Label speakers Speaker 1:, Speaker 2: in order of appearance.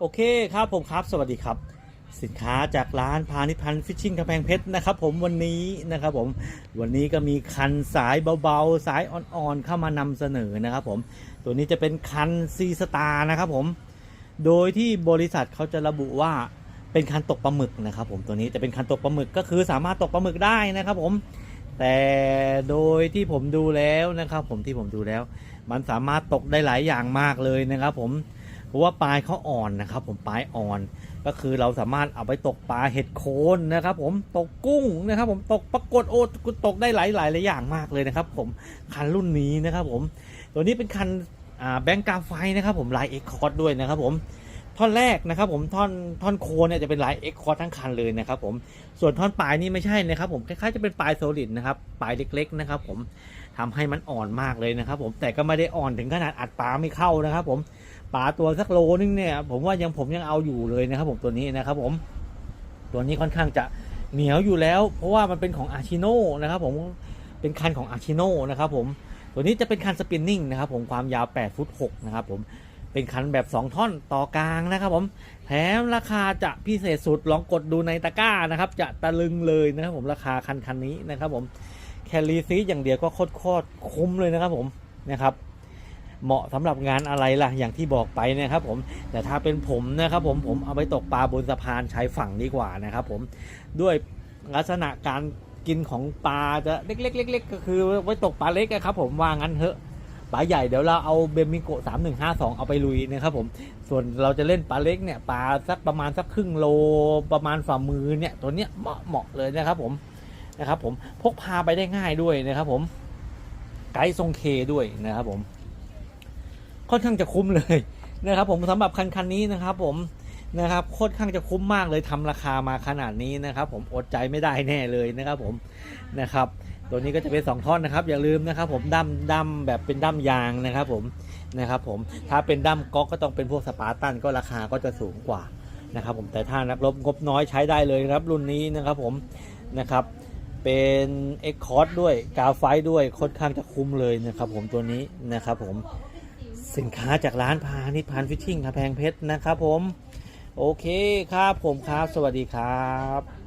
Speaker 1: โอเคครับผมครับ สวัสดีครับ สินค้าจากร้านพาณิชพันธ์ฟิชชิ่งกำแพงเพชรนะครับผมวันนี้นะครับผมวันนี้ก็มีคันสายเบาๆ สายอ่อนๆ เข้ามานำเสนอนะครับผมตัวนี้จะเป็นคันซีสตาร์นะครับผมโดยที่บริษัทเขาจะระบุว่าเป็นคันตกปลาหมึกนะครับผมตัวนี้จะเป็นคันตกปลาหมึกก็คือสามารถตกปลาหมึกได้นะครับผมแต่โดยที่ผมดูแล้วนะครับผมที่ผมดูแล้ว มันสามารถตกได้หลายอย่างมากเลยนะครับผม ราะว่าปลายเขาอ่อนนะครับ ผมปลายอ่อน ก็คือเราสามารถเอาไปตกปลาเห็ดโคนนะครับ ผมตกกุ้งนะครับ ผมตกปรากฏโอตกได้หลายหลายหลายอย่างมากเลยนะครับ ผมคันรุ่นนี้นะครับ ผมตัวนี้เป็นคันแบงกาไฟนะครับผมลายเอ็กคอร์ดด้วยนะครับ ผมท่อนแรกนะครับผมท่อนท่อนโคนเนี่ยจะเป็นลายเอ็กคอร์ดทั้งคันเลยนะครับผมส่วนท่อนปลายนี่ไม่ใช่นะครับผมคล้ายๆจะเป็นปลายโซลิดนะครับปลายเล็ก ๆ นะครับ ผมทำให้มันอ่อนมากเลยนะครับ ผมแต่ก็ไม่ได้อ่อนถึงขนาดอัดปลาไม่เข้านะครับ ผม ปลาตัวสักโลนึงเนี่ยผมว่ายังผมยังเอาอยู่เลยนะครับ ผมตัวนี้นะครับ ผม ตัวนี้ค่อนข้างจะเหนียวอยู่แล้ว เพราะว่ามันเป็นของอาชิโนนะครับ ผมเป็นคันของอาชิโนนะครับ ผมตัวนี้จะเป็นคันสปินนิ่งนะครับ ผมความยาว8ฟุต6นะครับ ผมเป็นคันแบบ 2 ท่อนต่อกลางนะครับ ผมแถมราคาจะพิเศษสุดลองกดดูในตะกร้านะครับ จะตะลึงเลยนะครับ ผมราคาคันคันนี้นะครับ ผมแคลรีซีอย่างเดียวก็คตรโคตรคุ้มเลยนะครับ ผมนะครับ เหมาะสำหรับงานอะไรล่ะ อย่างที่บอกไปนะครับผมแต่ถ้าเป็นผมนะครับผมผมเอาไปตกปลาบนสะพานชายฝั่งดีกว่านะครับผมด้วยลักษณะการกินของปลาจะเล็กๆเล็กๆก็คือไว้ตกปลาเล็กอะครับผมว่างั้นเถอะปลาใหญ่เดี๋ยวเราเอาเบมิโกสามหนึ่งห้าสองเอาไปลุยนะครับผมส่วนเราจะเล่นปลาเล็กเนี่ยปลาสักประมาณสักครึ่งโลประมาณฝ่ามือเนี่ยตัวเนี้ยเหมาะเหมาะเลยนะครับผมนะครับผมพกพาไปได้ง่ายด้วยนะครับผมไกด์ทรงเคด้วยนะครับผม ค่อนข้างจะคุ้มเลยนะครับผมสำหรับคันคันนี้นะครับผมนะครับค่อนข้างจะคุ้มมากเลยทำราคามาขนาดนี้นะครับ ผมอดใจไม่ได้แน่เลยนะครับผมนะครับ ตัวนี้ก็จะเป็นสองท่อนนะครับ อย่าลืมนะครับ ผมดั้มดั้มแบบเป็นดั้มยางนะครับผมนะครับผมถ้าเป็นดั้มก๊อกก็ต้องเป็นพวกสปาร์ตันก็ราคาก็จะสูงกว่านะครับผมแต่ถ้านักรบงบน้อยใช้ได้เลยครับรุ่นนี้นะครับผมนะครับเป็นเอ็กคอร์ดด้วยกาไฟด้วยค่อนข้างจะคุ้มเลยนะครับผมตัวนี้นะครับผม สินค้าจากร้านพาณิชย์พันฟิชชิ่งกำแพงเพชรนะครับผม โอเคครับผมครับ สวัสดีครับ